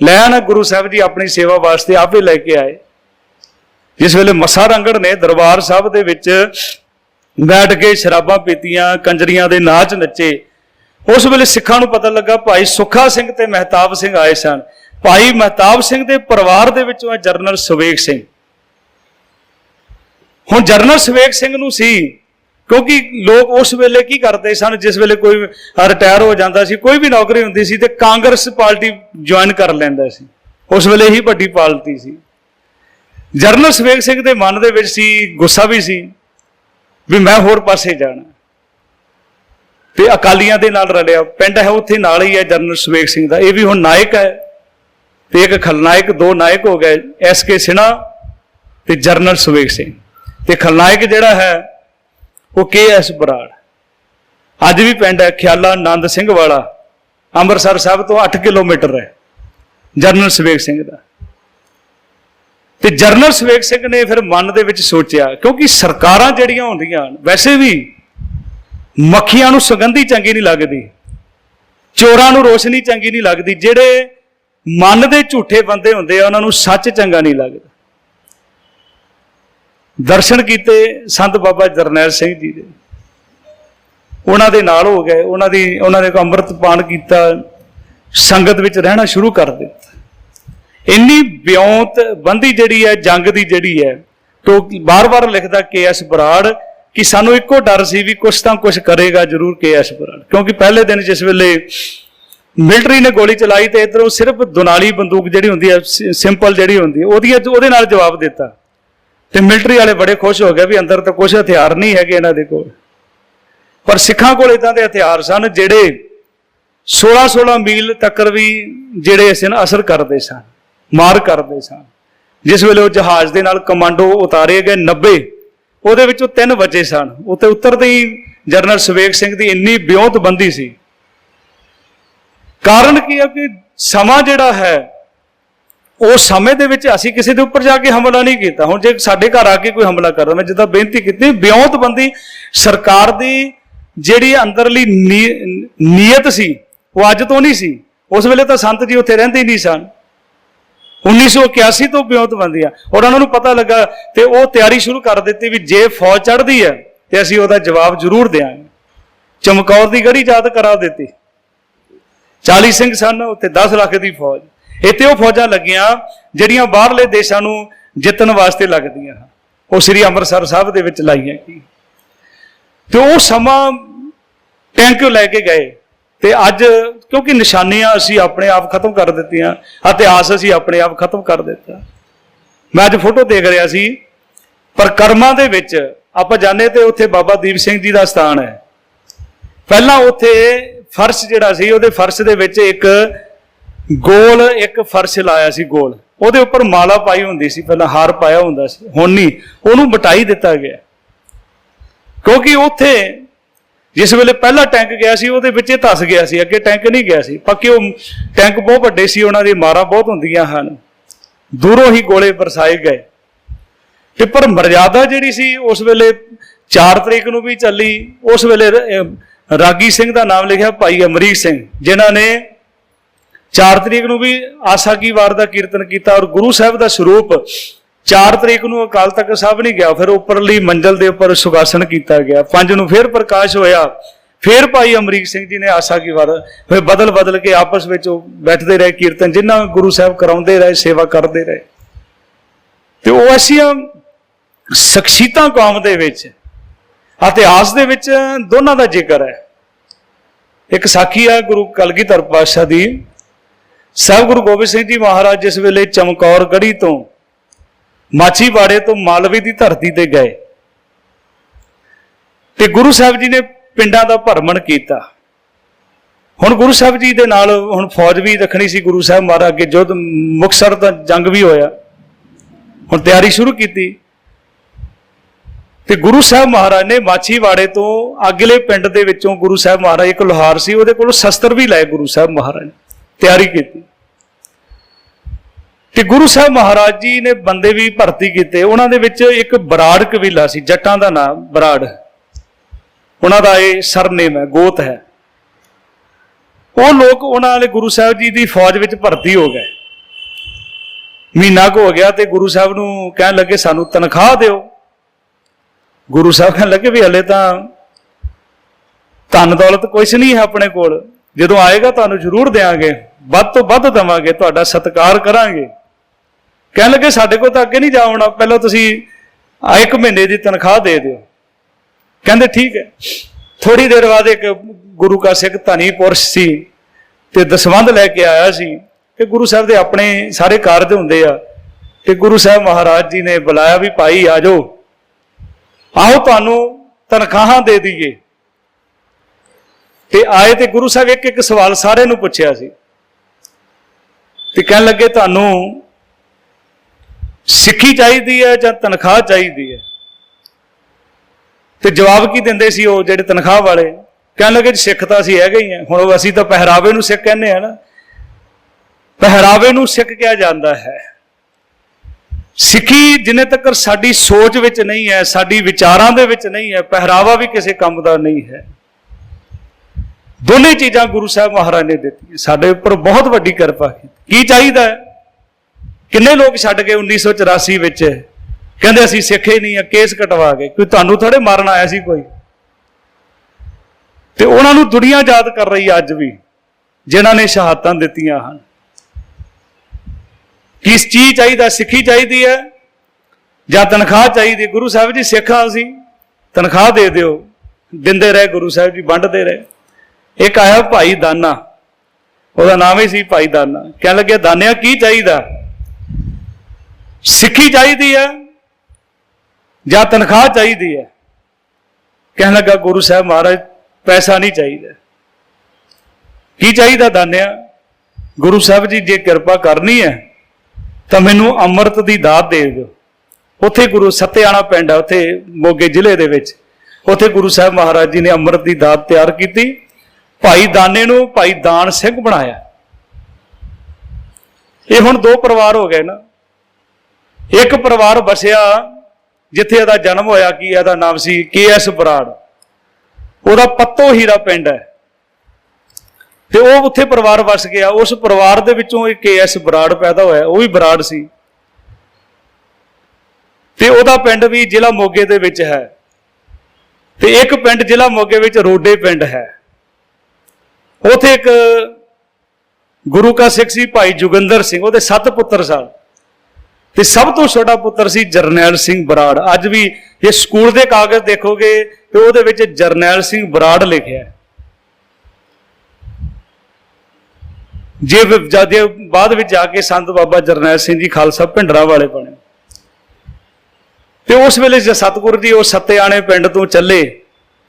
ਲੈਣ ਗੁਰੂ ਸਾਹਿਬ ਜੀ ਆਪਣੀ ਸੇਵਾ ਵਾਸਤੇ ਆਪੇ ਲੈ ਕੇ ਆਏ। ਜਿਸ ਵੇਲੇ ਮੱਸਾ ਰੰਗੜ ਨੇ ਦਰਬਾਰ ਸਾਹਿਬ ਦੇ ਵਿੱਚ ਬੈਠ ਕੇ ਸ਼ਰਾਬਾਂ ਪੀਤੀਆਂ, ਕੰਜਰੀਆਂ ਦੇ ਨਾਚ ਨੱਚੇ, ਉਸ ਵੇਲੇ ਸਿੱਖਾਂ ਨੂੰ ਪਤਾ ਲੱਗਾ ਭਾਈ ਸੁੱਖਾ ਸਿੰਘ ਤੇ ਮਹਿਤਾਬ ਸਿੰਘ ਆਏ ਸਨ। ਭਾਈ ਮਹਿਤਾਬ ਸਿੰਘ ਦੇ ਪਰਿਵਾਰ ਦੇ ਵਿੱਚੋਂ ਹੈ ਜਰਨਲ ਸੁਵੇਗ ਸਿੰਘ। ਹੁਣ ਜਰਨਲ ਸੁਵੇਗ ਸਿੰਘ ਨੂੰ ਸੀ, ਕਿਉਂਕਿ ਲੋਕ ਉਸ ਵੇਲੇ ਕੀ ਕਰਦੇ ਸਨ, ਜਿਸ ਵੇਲੇ ਕੋਈ ਰਿਟਾਇਰ ਹੋ ਜਾਂਦਾ ਸੀ, ਕੋਈ ਵੀ ਨੌਕਰੀ ਹੁੰਦੀ ਸੀ ਤੇ ਕਾਂਗਰਸ ਪਾਰਟੀ ਜੁਆਇਨ ਕਰ ਲੈਂਦਾ ਸੀ। ਉਸ ਵੇਲੇ ਹੀ ਵੱਡੀ ਪਾਰਟੀ ਸੀ। ਜਰਨਲ ਸੁਵੇਗ ਸਿੰਘ ਦੇ ਮਨ ਦੇ ਵਿੱਚ ਸੀ, ਗੁੱਸਾ ਵੀ ਸੀ, ਵੀ ਮੈਂ ਹੋਰ ਪਾਸੇ ਜਾਣਾ। ਤੇ ਅਕਾਲੀਆਂ ਦੇ ਨਾਲ ਰਲਿਆ। ਪਿੰਡ ਹੈ ਉੱਥੇ ਨਾਲ ਹੀ ਹੈ ਜਰਨਲ ਸੁਵੇਗ ਸਿੰਘ ਦਾ। ਇਹ ਵੀ ਹੁਣ ਨਾਇਕ ਹੈ। ਤੇ ਇੱਕ ਖਲਨਾਇਕ, ਦੋ ਨਾਇਕ ਹੋ ਗਏ, ਐਸ ਕੇ ਸਿਨਾ ਤੇ ਜਰਨਲ ਸੁਵੇਗ ਸਿੰਘ। ਤੇ ਖਲਨਾਇਕ ਜਿਹੜਾ ਹੈ, ਉਹ ਕੇ ਐਸ ਬਰਾੜ। ਅੱਜ ਵੀ ਪਿੰਡ ਹੈ, ਖਿਆਲਾ ਆਨੰਦ ਸਿੰਘ ਵਾਲਾ। ਅੰਮ੍ਰਿਤਸਰ ਸਾਹਿਬ ਤੋਂ 8 ਕਿਲੋਮੀਟਰ ਹੈ ਜਰਨਲ ਸੁਵੇਗ ਸਿੰਘ ਦਾ। ਤੇ ਜਰਨਲ ਸੁਵੇਗ ਸਿੰਘ ਨੇ ਫਿਰ ਮਨ ਦੇ ਵਿੱਚ ਸੋਚਿਆ, ਕਿਉਂਕਿ ਸਰਕਾਰਾਂ ਜਿਹੜੀਆਂ ਹੁੰਦੀਆਂ, ਵੈਸੇ ਵੀ ਮੱਖੀਆਂ ਨੂੰ ਸੁਗੰਧੀ ਚੰਗੀ ਨਹੀਂ ਲੱਗਦੀ, ਚੋਰਾਂ ਨੂੰ ਰੋਸ਼ਨੀ ਚੰਗੀ ਨਹੀਂ ਲੱਗਦੀ, ਜਿਹੜੇ ਮਨ ਦੇ ਝੂਠੇ ਬੰਦੇ ਹੁੰਦੇ ਆ, ਉਹਨਾਂ ਨੂੰ ਸੱਚ ਚੰਗਾ ਨਹੀਂ ਲੱਗਦਾ। ਦਰਸ਼ਨ ਕੀਤੇ ਸੰਤ ਬਾਬਾ ਜਰਨੈਲ ਸਿੰਘ ਜੀ ਦੇ। ਉਹਨਾਂ ਦੇ ਨਾਲ ਹੋ ਗਏ, ਉਹਨਾਂ ਦੀ, ਉਹਨਾਂ ਨੇ ਅੰਮ੍ਰਿਤ ਪਾਨ ਕੀਤਾ, ਸੰਗਤ ਵਿੱਚ ਰਹਿਣਾ ਸ਼ੁਰੂ ਕਰ ਦਿੱਤਾ। ਇੰਨੀ ਬਿਉਂਤ ਬੰਦੀ ਜਿਹੜੀ ਹੈ, ਜੰਗ ਦੀ ਜਿਹੜੀ ਹੈ, ਤੋ ਬਾਰ-ਬਾਰ ਲਿਖਦਾ ਕੇ ਐਸ ਬਰਾੜ, ਕਿ ਸਾਨੂੰ ਇੱਕੋ ਡਰ ਸੀ ਵੀ ਕੁਛ ਤਾਂ ਕੁਛ ਕਰੇਗਾ ਜ਼ਰੂਰ ਕੇ ਐਸ ਬਰਾੜ। ਕਿਉਂਕਿ ਪਹਿਲੇ ਦਿਨ ਜਿਸ ਵੇਲੇ ਮਿਲਟਰੀ ਨੇ ਗੋਲੀ ਚਲਾਈ ਤੇ ਇਧਰੋਂ ਸਿਰਫ ਦੁਨਾਲੀ ਬੰਦੂਕ ਜਿਹੜੀ ਹੁੰਦੀ ਹੈ ਸਿੰਪਲ ਜਿਹੜੀ ਹੁੰਦੀ ਹੈ, ਉਹਦੀ ਉਹਦੇ ਨਾਲ ਜਵਾਬ ਦਿੱਤਾ। ਤੇ ਮਿਲਟਰੀ ਵਾਲੇ ਬੜੇ ਖੁਸ਼ ਹੋ ਗਏ ਵੀ ਅੰਦਰ ਤਾਂ ਕੁਝ ਹਥਿਆਰ ਨਹੀਂ ਹੈਗੇ ਇਹਨਾਂ ਦੇ ਕੋਲ। ਪਰ ਸਿੱਖਾਂ ਕੋਲ ਇਦਾਂ ਦੇ ਹਥਿਆਰ ਸਨ ਜਿਹੜੇ 16-16 ਮੀਲ ਤੱਕ ਵੀ ਜਿਹੜੇ ਇਸ ਨੂੰ ਅਸਰ ਕਰਦੇ ਸਨ। ਮਾਰ ਕਰਦੇ ਸਨ। ਜਿਸ ਵੇਲੇ ਉਹ ਜਹਾਜ਼ ਦੇ ਨਾਲ ਕਮਾਂਡੋ ਉਤਾਰੇ ਗਏ 90 ਉਹਦੇ ਵਿੱਚੋਂ ਤਿੰਨ ਬਚੇ ਸਨ। ਉੱਤੇ ਉਤਰਦੇ ਹੀ ਜਨਰਲ ਸੁਵੇਗ ਸਿੰਘ ਦੀ ਇੰਨੀ ਬਿਉਂਤ ਬੰਦੀ ਸੀ। ਕਾਰਨ ਕੀ ਹੈ ਕਿ ਸਮਾਂ ਜਿਹੜਾ ਹੈ, ਉਹ ਸਮੇਂ ਦੇ ਵਿੱਚ ਅਸੀਂ ਕਿਸੇ ਦੇ ਉੱਪਰ ਜਾ ਕੇ ਹਮਲਾ ਨਹੀਂ ਕੀਤਾ। ਹੁਣ ਜੇ ਸਾਡੇ ਘਰ ਆ ਕੇ ਕੋਈ ਹਮਲਾ ਕਰਦਾ, ਮੈਂ ਜਿੱਦਾਂ ਬੇਨਤੀ ਕੀਤੀ, ਬਿਉਂਤ ਬੰਦੀ ਸਰਕਾਰ ਦੀ ਜਿਹੜੀ ਅੰਦਰਲੀ ਨੀ- ਨੀਅਤ ਸੀ, ਉਹ ਅੱਜ ਤੋਂ ਨਹੀਂ ਸੀ। ਉਸ ਵੇਲੇ ਤਾਂ ਸੰਤ ਜੀ ਉੱਥੇ ਰਹਿੰਦੇ ਹੀ ਨਹੀਂ ਸਨ। 1981 ਤੋਂ ਬਿਉਂਤਬੰਦੀ ਆ। ਔਰ ਉਹਨਾਂ ਨੂੰ ਪਤਾ ਲੱਗਾ ਤੇ ਉਹ ਤਿਆਰੀ ਸ਼ੁਰੂ ਕਰ ਦਿੱਤੀ ਵੀ ਜੇ ਫੌਜ ਚੜ੍ਹਦੀ ਹੈ ਤੇ ਅਸੀਂ ਉਹਦਾ ਜਵਾਬ ਜ਼ਰੂਰ ਦੇਵਾਂਗੇ ਚਮਕੌਰ ਦੀ ਗੜੀ ਯਾਦ ਕਰਾ ਦਿੱਤੀ। 40 ਸਿੰਘ ਸਨ ਉੱਤੇ 10 ਲੱਖ ਦੀ ਫੌਜ। ਇੱਥੇ ਉਹ ਫੌਜਾਂ ਲੱਗੀਆਂ ਜਿਹੜੀਆਂ ਬਾਹਰਲੇ ਦੇਸ਼ਾਂ ਨੂੰ ਜਿੱਤਣ ਵਾਸਤੇ ਲੱਗਦੀਆਂ ਹਨ। ਉਹ ਸ੍ਰੀ ਅੰਮ੍ਰਿਤਸਰ ਸਾਹਿਬ ਦੇ ਵਿੱਚ ਲਾਈਆਂ ਤੇ ਉਹ ਸਮਾਂ ਟੈਂਕ ਲੈ ਕੇ ਗਏ। ਤੇ ਅੱਜ ਕਿਉਂਕਿ ਨਿਸ਼ਾਨੀਆਂ ਅਸੀਂ ਆਪਣੇ ਆਪ ਖਤਮ ਕਰ ਦਿੱਤੀਆਂ, ਇਤਿਹਾਸ ਅਸੀਂ ਆਪਣੇ ਆਪ ਖਤਮ ਕਰ ਦਿੱਤਾ। ਮੈਂ ਅੱਜ ਫੋਟੋ ਦੇਖ ਰਿਹਾ ਸੀ, ਪਰ ਕਰਮਾਂ ਦੇ ਵਿੱਚ ਆਪਾਂ ਜਾਣੇ ਤੇ ਉੱਥੇ ਬਾਬਾ ਦੀਪ ਸਿੰਘ ਜੀ ਦਾ ਸਥਾਨ ਹੈ। ਪਹਿਲਾਂ ਉੱਥੇ ਫਰਸ਼ ਜਿਹੜਾ ਸੀ, ਉਹਦੇ ਫਰਸ਼ ਦੇ ਵਿੱਚ ਇੱਕ ਗੋਲ, ਇੱਕ ਫਰਸ਼ ਲਾਇਆ ਸੀ ਗੋਲ। ਉਹਦੇ ਉੱਪਰ ਮਾਲਾ ਪਾਈ ਹੁੰਦੀ ਸੀ, ਪਹਿਲਾਂ ਹਾਰ ਪਾਇਆ ਹੁੰਦਾ ਸੀ, ਹੁਣ ਨਹੀਂ, ਉਹਨੂੰ ਮਟਾਈ ਦਿੱਤਾ ਗਿਆ। ਕਿਉਂਕਿ ਉੱਥੇ ਜਿਸ ਵੇਲੇ ਪਹਿਲਾ ਟੈਂਕ ਗਿਆ ਸੀ, ਉਹਦੇ ਵਿੱਚ ਇਹ ਧਸ ਗਿਆ ਸੀ, ਅੱਗੇ ਟੈਂਕ ਨਹੀਂ ਗਿਆ ਸੀ। ਪੱਕੇ ਉਹ ਟੈਂਕ ਬਹੁਤ ਵੱਡੇ ਸੀ, ਉਹਨਾਂ ਦੀ ਮਾਰਾਂ ਬਹੁਤ ਹੁੰਦੀਆਂ ਹਨ। ਦੂਰੋਂ ਹੀ ਗੋਲੇ ਬਰਸਾਏ ਗਏ। ਤੇ ਪਰ ਮਰਜ਼ਾਦਾ ਜਿਹੜੀ ਸੀ, ਉਸ ਵੇਲੇ 4 ਤਰੀਕ ਨੂੰ ਵੀ ਚੱਲੀ। ਉਸ ਵੇਲੇ ਰਾਗੀ ਸਿੰਘ ਦਾ ਨਾਮ ਲਿਖਿਆ ਭਾਈ ਅਮਰੀਕ ਸਿੰਘ, ਜਿਨ੍ਹਾਂ ਨੇ 4 ਤਰੀਕ ਨੂੰ ਵੀ ਆਸਾ ਕੀ ਵਾਰ ਦਾ ਕੀਰਤਨ ਕੀਤਾ ਔਰ ਗੁਰੂ ਸਾਹਿਬ ਦਾ ਸਰੂਪ 4 ਤਰੀਕ ਨੂੰ ਅਕਾਲ ਤਖਤ ਸਾਹਿਬ ਨਹੀਂ ਗਿਆ, ਫਿਰ ਉੱਪਰਲੀ ਮੰਜ਼ਲ ਦੇ ਉੱਪਰ ਸੁਖਾਸਨ ਕੀਤਾ ਗਿਆ। 5 ਨੂੰ ਫਿਰ ਪ੍ਰਕਾਸ਼ ਹੋਇਆ, ਫਿਰ ਭਾਈ ਅਮਰੀਕ ਸਿੰਘ ਜੀ ਨੇ ਆਸਾ ਕੀ ਵਾਰ, ਫਿਰ ਬਦਲ ਬਦਲ ਕੇ ਆਪਸ ਵਿੱਚ ਉਹ ਬੈਠਦੇ ਰਹੇ ਕੀਰਤਨ, ਜਿੰਨਾ ਗੁਰੂ ਸਾਹਿਬ ਕਰਾਉਂਦੇ ਰਹੇ, ਸੇਵਾ ਕਰਦੇ ਰਹੇ। ਤੇ ਉਹ ਐਸੀਆਂ ਸ਼ਖਸੀਅਤਾਂ ਕੌਮ ਦੇ ਵਿੱਚ, ਇਤਿਹਾਸ ਦੇ ਵਿੱਚ ਦੋਨਾਂ ਦਾ ਜ਼ਿਕਰ ਹੈ। ਇੱਕ ਸਾਖੀ ਆ ਗੁਰੂ ਕਲਗੀਧਰ ਪਾਤਸ਼ਾਹ ਦੀ। ਸਾਹਿਬ ਗੁਰੂ ਗੋਬਿੰਦ ਸਿੰਘ ਜੀ ਮਹਾਰਾਜ ਜਿਸ ਵੇਲੇ ਚਮਕੌਰ ਗੜੀ ਤੋਂ ਮਾਛੀਵਾੜੇ ਤੋਂ ਮਾਲਵੇ ਦੀ ਧਰਤੀ ਤੇ ਗਏ। ਤੇ ਗੁਰੂ ਸਾਹਿਬ ਜੀ ਨੇ ਪਿੰਡਾਂ ਦਾ ਭਰਮਣ ਕੀਤਾ। ਹੁਣ ਗੁਰੂ ਸਾਹਿਬ ਜੀ ਦੇ ਨਾਲ ਹੁਣ ਫੌਜ ਵੀ ਰੱਖਣੀ ਸੀ ਗੁਰੂ ਸਾਹਿਬ ਮਹਾਰਾਜ ਅੱਗੇ, ਜੁੱਧ ਮੁਕਸਰ ਦਾ ਜੰਗ ਵੀ ਹੋਇਆ। ਹੁਣ ਤਿਆਰੀ ਸ਼ੁਰੂ ਕੀਤੀ। ਤੇ ਗੁਰੂ ਸਾਹਿਬ ਮਹਾਰਾਜ ਨੇ ਮਾਛੀਵਾੜੇ ਤੋਂ ਅਗਲੇ ਪਿੰਡ ਦੇ ਵਿੱਚੋਂ ਗੁਰੂ ਸਾਹਿਬ ਮਹਾਰਾਜ ਇੱਕ ਲੋਹਾਰ ਸੀ, ਉਹਦੇ ਕੋਲੋਂ ਸ਼ਸਤਰ ਵੀ ਲਏ ਗੁਰੂ ਸਾਹਿਬ ਮਹਾਰਾਜ ਨੇ। ਤਿਆਰੀ ਕੀਤੀ। ਤੇ ਗੁਰੂ ਸਾਹਿਬ ਮਹਾਰਾਜ ਜੀ ਨੇ ਬੰਦੇ ਵੀ ਭਰਤੀ ਕੀਤੇ। ਉਹਨਾਂ ਦੇ ਵਿੱਚ ਇੱਕ ਬਰਾੜ ਕਬੀਲਾ ਸੀ, ਜੱਟਾਂ ਦਾ ਨਾਮ ਬਰਾੜ। ਉਹਨਾਂ ਦਾ ਇਹ ਸਰਨੇਮ ਹੈ, ਗੋਤ ਹੈ। ਉਹ ਲੋਕ ਉਹਨਾਂ ਵਾਲੇ ਗੁਰੂ ਸਾਹਿਬ ਜੀ ਦੀ ਫੌਜ ਵਿੱਚ ਭਰਤੀ ਹੋ ਗਏ। ਮਹੀਨਾ ਕੁ ਹੋ ਗਿਆ ਤੇ ਗੁਰੂ ਸਾਹਿਬ ਨੂੰ ਕਹਿਣ ਲੱਗੇ, ਸਾਨੂੰ ਤਨਖਾਹ ਦਿਓ। ਗੁਰੂ ਸਾਹਿਬ ਕਹਿਣ ਲੱਗੇ ਵੀ ਹਲੇ ਤਾਂ ਧਨ ਦੌਲਤ ਕੁਛ ਨਹੀਂ ਹੈ ਆਪਣੇ ਕੋਲ। ਜਦੋਂ ਆਏਗਾ ਤੁਹਾਨੂੰ ਜ਼ਰੂਰ ਦੇਵਾਂਗੇ ਵੱਧ ਤੋਂ ਵੱਧ ਦੇਵਾਂਗੇ, ਤੁਹਾਡਾ ਸਤਿਕਾਰ ਕਰਾਂਗੇ। ਕਹਿਣ ਲੱਗੇ ਸਾਡੇ ਕੋਲ ਤਾਂ ਅੱਗੇ ਨਹੀਂ ਜਾ ਹੋਣਾ, ਪਹਿਲਾਂ ਤੁਸੀਂ ਆ ਇੱਕ ਮਹੀਨੇ ਦੀ ਤਨਖਾਹ ਦੇ ਦਿਓ। ਕਹਿੰਦੇ ਠੀਕ ਹੈ। ਥੋੜੀ ਦੇਰ ਬਾਅਦ ਇੱਕ ਗੁਰੂ ਕਾ ਸਿੱਖ ਧਨੀ ਪੁਰਸ਼ ਸੀ ਤੇ ਦਸਵੰਧ ਲੈ ਕੇ ਆਇਆ ਸੀ ਕਿ ਗੁਰੂ ਸਾਹਿਬ ਦੇ ਆਪਣੇ ਸਾਰੇ ਕਾਰਜ ਹੁੰਦੇ ਆ ਤੇ ਗੁਰੂ ਸਾਹਿਬ ਮਹਾਰਾਜ ਜੀ ਨੇ ਬੁਲਾਇਆ ਵੀ ਭਾਈ ਆ ਜਾਓ। ਆਓ ਤੁਹਾਨੂੰ ਤਨਖਾਹਾਂ ਦੇ ਦਈਏ। ਤੇ ਆਏ ਤੇ ਗੁਰੂ ਸਾਹਿਬ ਇੱਕ ਇੱਕ ਸਵਾਲ ਸਾਰੇ ਨੂੰ ਪੁੱਛਿਆ ਸੀ। ਤੇ ਕਹਿਣ ਲੱਗੇ ਤੁਹਾਨੂੰ ਸਿੱਖੀ ਚਾਹੀਦੀ ਹੈ ਜਾਂ ਤਨਖਾਹ ਚਾਹੀਦੀ ਹੈ? ਤੇ ਜਵਾਬ ਕੀ ਦਿੰਦੇ ਸੀ ਉਹ ਜਿਹੜੇ ਤਨਖਾਹ ਵਾਲੇ? ਕਹਿਣ ਲੱਗੇ ਸਿੱਖ ਤਾਂ ਅਸੀਂ ਹੈਗੇ ਹੀ ਆ ਹੁਣ ਉਹ ਅਸੀਂ ਤਾਂ ਪਹਿਰਾਵੇ ਨੂੰ ਸਿੱਖ ਕਹਿੰਦੇ ਆ ਨਾ। ਪਹਿਰਾਵੇ ਨੂੰ ਸਿੱਖ ਕਿਹਾ ਜਾਂਦਾ ਹੈ। ਸਿੱਖੀ ਜਿੰਨੇ ਤੱਕ ਸਾਡੀ ਸੋਚ ਵਿੱਚ ਨਹੀਂ ਹੈ, ਸਾਡੀ ਵਿਚਾਰਾਂ ਦੇ ਵਿੱਚ ਨਹੀਂ ਹੈ, ਪਹਿਰਾਵਾ ਵੀ ਕਿਸੇ ਕੰਮ ਦਾ ਨਹੀਂ ਹੈ। ਦੋਨੇ ਚੀਜ਼ਾਂ ਗੁਰੂ ਸਾਹਿਬ ਮਹਾਰਾਜ ਨੇ ਦਿੱਤੀਆਂ। ਸਾਡੇ ਉੱਪਰ ਬਹੁਤ ਵੱਡੀ ਕਿਰਪਾ ਕੀਤੀ। ਕੀ ਚਾਹੀਦਾ ਹੈ? ਕਿੰਨੇ ਲੋਕ ਛੱਡ ਗਏ 1984 ਵਿੱਚ? ਕਹਿੰਦੇ ਅਸੀਂ ਸਿੱਖੇ ਨਹੀਂ ਆ, ਕੇਸ ਕਟਵਾ ਕੇ। ਕੋਈ ਤੁਹਾਨੂੰ ਥੋੜੇ ਮਾਰਨ ਆਇਆ ਸੀ ਕੋਈ? ਤੇ ਉਹਨਾਂ ਨੂੰ ਦੁਨੀਆ ਯਾਦ ਕਰ ਰਹੀ ਅੱਜ ਵੀ, ਜਿਨ੍ਹਾਂ ਨੇ ਸ਼ਹਾਦਤਾਂ ਦਿੱਤੀਆਂ ਹਨ। ਕਿਸ ਚੀਜ਼ ਚਾਹੀਦਾ, ਸਿੱਖੀ ਚਾਹੀਦੀ ਹੈ? ਜਾਂ ਤਨਖਾਹ ਚਾਹੀਦੀ? ਗੁਰੂ ਸਾਹਿਬ ਜੀ ਸਿੱਖਾਂ ਅਸੀਂ ਤਨਖਾਹ ਦੇ ਦਿਓ। ਦਿੰਦੇ ਰਹੇ, ਗੁਰੂ ਸਾਹਿਬ ਜੀ ਵੰਡਦੇ ਰਹੇ। ਇੱਕ ਆਇਆ ਭਾਈ ਦਾਨਾ। ਉਹਦਾ ਨਾਮ ਹੀ ਸੀ ਭਾਈ ਦਾਨਾ। ਕਹਿਣ ਲੱਗਿਆ, ਦਾਨਿਆ, ਕੀ ਚਾਹੀਦਾ? ਸਿੱਖੀ ਚਾਹੀਦੀ ਹੈ ਜਾਂ ਤਨਖਾਹ ਚਾਹੀਦੀ ਹੈ? ਕਹਿਣ ਲੱਗਾ ਗੁਰੂ ਸਾਹਿਬ ਮਹਾਰਾਜ, ਪੈਸਾ ਨਹੀਂ ਚਾਹੀਦਾ। ਕੀ ਚਾਹੀਦਾ ਦਾਨਿਆ? ਗੁਰੂ ਸਾਹਿਬ ਜੀ, ਜੇ ਕਿਰਪਾ ਕਰਨੀ ਹੈ, ਤਾਂ ਮੈਨੂੰ ਅੰਮ੍ਰਿਤ ਦੀ ਦਾਤ ਦੇ ਦਿਓ। ਉੱਥੇ ਗੁਰੂ ਸਤਿਆਣਾ ਪਿੰਡ ਹੈ ਉੱਥੇ ਮੋਗੇ ਜ਼ਿਲ੍ਹੇ ਦੇ ਵਿੱਚ। ਉੱਥੇ ਗੁਰੂ ਸਾਹਿਬ ਮਹਾਰਾਜ ਜੀ ਨੇ ਅੰਮ੍ਰਿਤ ਦੀ ਦਾਤ ਤਿਆਰ ਕੀਤੀ। ਭਾਈ ਦਾਨੇ ਨੂੰ ਭਾਈ ਦਾਨ ਸਿੰਘ ਬਣਾਇਆ। ਇਹ ਹੁਣ ਦੋ ਪਰਿਵਾਰ ਹੋ ਗਏ ਨਾ। ਇੱਕ ਪਰਿਵਾਰ ਵਸਿਆ ਜਿੱਥੇ ਇਹਦਾ ਜਨਮ ਹੋਇਆ, ਕੀ ਇਹਦਾ ਨਾਮ ਸੀ? K S Brar. ਉਹਦਾ ਪੱਤੋ ਹੀਰਾ ਪਿੰਡ ਹੈ। ਤੇ ਉਹ ਉੱਥੇ ਪਰਿਵਾਰ ਵਸ ਗਿਆ। ਉਸ ਪਰਿਵਾਰ ਦੇ ਵਿੱਚੋਂ ਇੱਕ ਕੇਐਸ ਬਰਾੜ ਪੈਦਾ ਹੋਇਆ। ਉਹ ਵੀ ਬਰਾੜ ਸੀ। ਤੇ ਉਹਦਾ ਪਿੰਡ ਵੀ ਜ਼ਿਲ੍ਹਾ ਮੋਗੇ ਦੇ ਵਿੱਚ ਹੈ। ਤੇ ਇੱਕ ਪਿੰਡ ਜ਼ਿਲ੍ਹਾ ਮੋਗੇ ਵਿੱਚ ਰੋਡੇ ਪਿੰਡ ਹੈ। ਉਥੇ ਇੱਕ ਗੁਰੂ ਕਾ ਸਿੱਖ ਸੀ, ਭਾਈ ਜੁਗੰਦਰ ਸਿੰਘ। ਉਹਦੇ ਸੱਤ ਪੁੱਤਰ ਸਨ। ਤੇ ਸਭ ਤੋਂ ਛੋਟਾ ਪੁੱਤਰ ਸੀ ਜਰਨੈਲ ਸਿੰਘ ਬਰਾੜ। ਅੱਜ ਵੀ ਇਹ ਸਕੂਲ ਦੇ ਕਾਗਜ਼ ਦੇਖੋਗੇ ਤੇ ਉਹਦੇ ਵਿੱਚ ਜਰਨੈਲ ਸਿੰਘ ਬਰਾੜ ਲਿਖਿਆ ਹੈ। ਜੇ ਜਦ ਬਾਅਦ ਵਿੱਚ ਜਾ ਕੇ ਸੰਤ ਬਾਬਾ ਜਰਨੈਲ ਸਿੰਘ ਜੀ ਖਾਲਸਾ ਭਿੰਡਰਾਂ ਵਾਲੇ ਬਣੇ। ਤੇ ਉਸ ਵੇਲੇ ਜੇ ਸਤਿਗੁਰੂ ਜੀ ਉਹ ਸੱਤਿਆਣੇ ਪਿੰਡ ਤੋਂ ਚੱਲੇ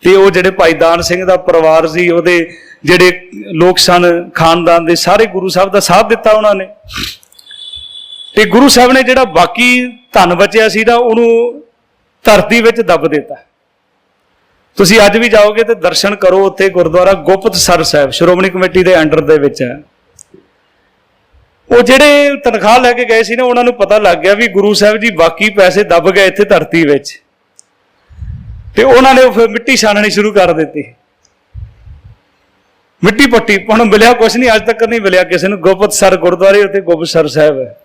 ਤੇ ਉਹ ਜਿਹੜੇ ਭਾਈ ਦਾਨ ਸਿੰਘ ਦਾ ਪਰਿਵਾਰ ਸੀ, ਉਹਦੇ ਜਿਹੜੇ ਲੋਕ ਸਨ, ਖਾਨਦਾਨ ਦੇ ਸਾਰੇ ਗੁਰੂ ਸਾਹਿਬ ਦਾ ਸਾਥ ਦਿੱਤਾ ਉਹਨਾਂ ਨੇ। ਤੇ ਗੁਰੂ ਸਾਹਿਬ ਨੇ ਜਿਹੜਾ ਬਾਕੀ ਧਨ ਬਚਿਆ ਸੀ ਨਾ ਉਹਨੂੰ ਧਰਤੀ ਵਿੱਚ ਦੱਬ ਦਿੱਤਾ। ਤੁਸੀਂ ਅੱਜ ਵੀ ਜਾਓਗੇ ਤੇ ਦਰਸ਼ਨ ਕਰੋ ਉੱਥੇ ਗੁਰਦੁਆਰਾ ਗੁਪਤ ਸਰ ਸਾਹਿਬ, ਸ਼੍ਰੋਮਣੀ ਕਮੇਟੀ ਦੇ ਅੰਡਰ ਦੇ ਵਿੱਚ। ਹੈ ਉਹ ਜਿਹੜੇ ਤਨਖਾਹ ਲੈ ਕੇ ਗਏ ਸੀ ਨਾ, ਉਹਨਾਂ ਨੂੰ ਪਤਾ ਲੱਗ ਗਿਆ ਵੀ ਗੁਰੂ ਸਾਹਿਬ ਜੀ ਬਾਕੀ ਪੈਸੇ ਦੱਬ ਗਏ ਇੱਥੇ ਧਰਤੀ ਵਿੱਚ। ਤੇ ਉਹਨਾਂ ਨੇ ਉਹ ਫਿਰ ਮਿੱਟੀ ਛਾਣਨੀ ਸ਼ੁਰੂ ਕਰ ਦਿੱਤੀ। ਮਿੱਟੀ ਪੱਟੀ, ਹੁਣ ਮਿਲਿਆ ਕੁਛ ਨਹੀਂ, ਅੱਜ ਤੱਕ ਨਹੀਂ ਮਿਲਿਆ ਕਿਸੇ ਨੂੰ। ਗੁਪਤ ਸਰ ਗੁਰਦੁਆਰੇ ਉੱਤੇ ਗੁਪਤਸਰ ਸਾਹਿਬ ਹੈ।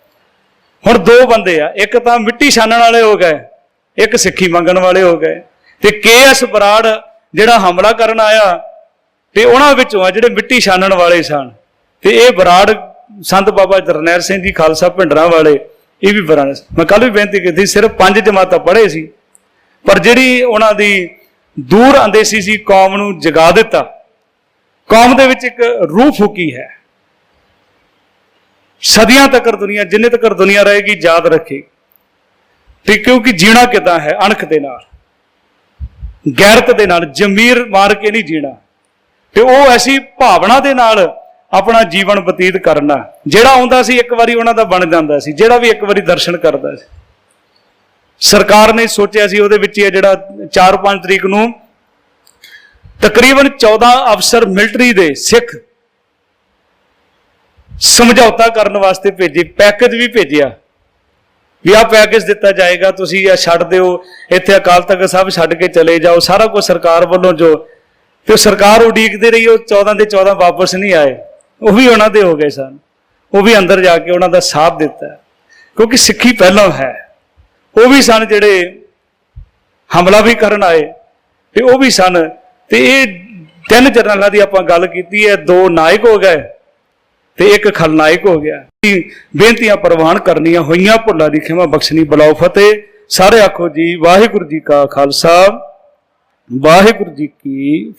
ਹੁਣ ਦੋ ਬੰਦੇ ਆ, ਇੱਕ ਤਾਂ ਮਿੱਟੀ ਛਾਣਨ ਵਾਲੇ ਹੋ ਗਏ, ਇੱਕ ਸਿੱਖੀ ਮੰਗਣ ਵਾਲੇ ਹੋ ਗਏ। ਤੇ ਕੇਐਸ ਬਰਾੜ ਜਿਹੜਾ ਹਮਲਾ ਕਰਨ ਆਇਆ, ਤੇ ਉਹਨਾਂ ਵਿੱਚੋਂ ਆ ਜਿਹੜੇ ਮਿੱਟੀ ਛਾਣਨ ਵਾਲੇ ਸਨ। ਤੇ ਇਹ ਬਰਾੜ ਸੰਤ ਬਾਬਾ ਜਰਨੈਲ ਸਿੰਘ ਜੀ ਖਾਲਸਾ ਭਿੰਡਰਾਂ ਵਾਲੇ, ਇਹ ਵੀ ਬਰਾੜ ਮੈਂ ਕੱਲ ਵੀ ਬੇਨਤੀ ਕੀਤੀ, ਸਿਰਫ ਪੰਜ ਜਮਾਤਾਂ ਪੜ੍ਹੇ ਸੀ, ਪਰ ਜਿਹੜੀ ਉਹਨਾਂ ਦੀ ਦੂਰ ਅੰਦੇਸੀ ਸੀ, ਕੌਮ ਨੂੰ ਜਗਾ ਦਿੱਤਾ। ਕੌਮ ਦੇ ਵਿੱਚ ਇੱਕ ਰੂਹ ਫੂਕੀ ਹੈ। ਸਦੀਆਂ ਤੱਕ ਦੁਨੀਆ, ਜਿੰਨੇ ਤੱਕ ਦੁਨੀਆ ਰਹੇਗੀ, ਯਾਦ ਰੱਖੇ। ਤੇ ਕਿਉਂਕਿ ਜੀਣਾ ਕਿਦਾਂ ਹੈ? ਅਣਖ ਦੇ ਨਾਲ। ਗੈਰਤ ਦੇ ਨਾਲ। ਜ਼ਮੀਰ ਮਾਰ ਕੇ ਨਹੀਂ ਜੀਣਾ। ਤੇ ਉਹ ਐਸੀ ਭਾਵਨਾ ਦੇ ਨਾਲ ਆਪਣਾ ਜੀਵਨ ਬਤੀਤ ਕਰਨਾ। ਜਿਹੜਾ ਆਉਂਦਾ ਸੀ, ਇੱਕ ਵਾਰੀ ਉਹਨਾਂ ਦਾ ਬਣ ਜਾਂਦਾ ਸੀ। ਜਿਹੜਾ ਵੀ ਇੱਕ ਵਾਰੀ ਦਰਸ਼ਨ ਕਰਦਾ ਸੀ। ਸਰਕਾਰ ਨੇ ਸੋਚਿਆ ਸੀ, ਉਹਦੇ ਵਿੱਚ ਇਹ ਜਿਹੜਾ 4-5 ਤਰੀਕ ਨੂੰ ਤਕਰੀਬਨ 14 ਅਫਸਰ ਮਿਲਟਰੀ ਦੇ ਸਿੱਖ ਸਮਝੌਤਾ ਕਰਨ ਵਾਸਤੇ ਭੇਜੇ ਪੈਕੇਜ ਵੀ ਭੇਜਿਆ ਵੀ ਆਹ ਪੈਕੇਜ ਦਿੱਤਾ ਜਾਏਗਾ, ਤੁਸੀਂ ਇਹ ਛੱਡ ਦਿਓ, ਇੱਥੇ ਅਕਾਲ ਤਖਤ ਸਾਹਿਬ ਛੱਡ ਕੇ ਚਲੇ ਜਾਓ, ਸਾਰਾ ਕੁਝ ਸਰਕਾਰ ਵੱਲੋਂ ਜੋ, ਤੇ ਉਹ ਸਰਕਾਰ ਉਡੀਕਦੇ ਰਹੀ, ਉਹ 14 ਦੇ 14 ਵਾਪਸ ਨਹੀਂ ਆਏ। ਉਹ ਵੀ ਉਹਨਾਂ ਦੇ ਹੋ ਗਏ ਸਨ। ਉਹ ਵੀ ਅੰਦਰ ਜਾ ਕੇ ਉਹਨਾਂ ਦਾ ਸਾਥ ਦਿੱਤਾ ਕਿਉਂਕਿ ਸਿੱਖੀ ਪਹਿਲਾਂ ਹੈ। ਉਹ ਵੀ ਸਨ ਜਿਹੜੇ ਹਮਲਾ ਵੀ ਕਰਨ ਆਏ, ਤੇ ਉਹ ਵੀ ਸਨ। ਤੇ ਇਹ ਤਿੰਨ ਜਰਨਲਾਂ ਦੀ ਆਪਾਂ ਗੱਲ ਕੀਤੀ ਹੈ, ਦੋ ਨਾਇਕ ਹੋ ਗਏ। ਤੇ ਇੱਕ ਖਲਨਾਇਕ ਹੋ ਗਿਆ। ਬੇਨਤੀਆਂ ਪ੍ਰਵਾਨ ਕਰਨੀਆਂ ਹੋਈਆਂ, ਭੁੱਲਾਂ ਦੀ ਖਿਮਾ ਬਖਸ਼ਣੀ ਬਲਾਉ ਫਤਿਹ। ਸਾਰੇ ਆਖੋ ਜੀ, ਵਾਹਿਗੁਰੂ ਜੀ ਕਾ ਖਾਲਸਾ, ਵਾਹਿਗੁਰੂ ਜੀ ਕੀ